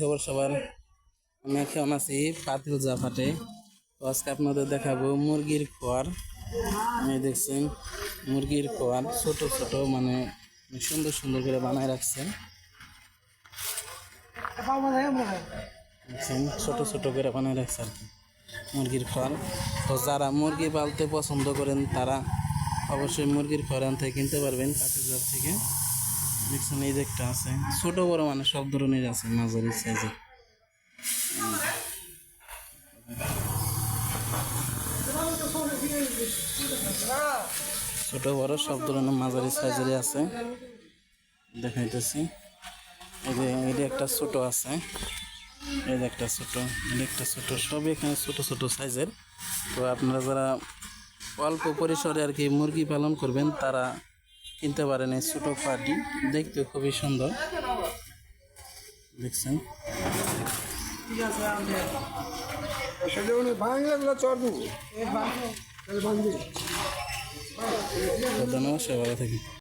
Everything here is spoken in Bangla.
খবর সবার? আমি এখন আছি? পাতিল জাফাটে তো আজকে আপনাদের দেখাবো মুরগির খোয়ার। আমি দেখছেন, মুরগির খোয়ার ছোট ছোট মানে সুন্দর সুন্দর করে বানায় রাখছেন। দেখছেন, ছোট ছোট করে বানায় রাখছে আর কি মুরগির খোয়ার। তো যারা মুরগি পালতে পছন্দ করেন, তারা অবশ্যই মুরগির খোয়ার আনতে কিনতে পারবেন পাতিল জাফ থেকে। দেখছেন, এই যে একটা আছে। ছোট, বড় মানে সব ধরনের আছে, মাঝারি সাইজের ছোট, বড়, সব ধরনের মাঝারি সাইজেরই আছে। দেখাইতেছি। এই যে এই একটা ছোট আছে। এই যে একটা ছোট একটা ছোট। সবই এখানে ছোট ছোট সাইজের তো আপনারা যারা অল্প পরিসরে আর কি মুরগি পালন করবেন, তারা কিনতে পারেন এই ছোটো পাটি। দেখতে খুবই সুন্দর। দেখছেন? ধন্যবাদ সে ভালো থাকি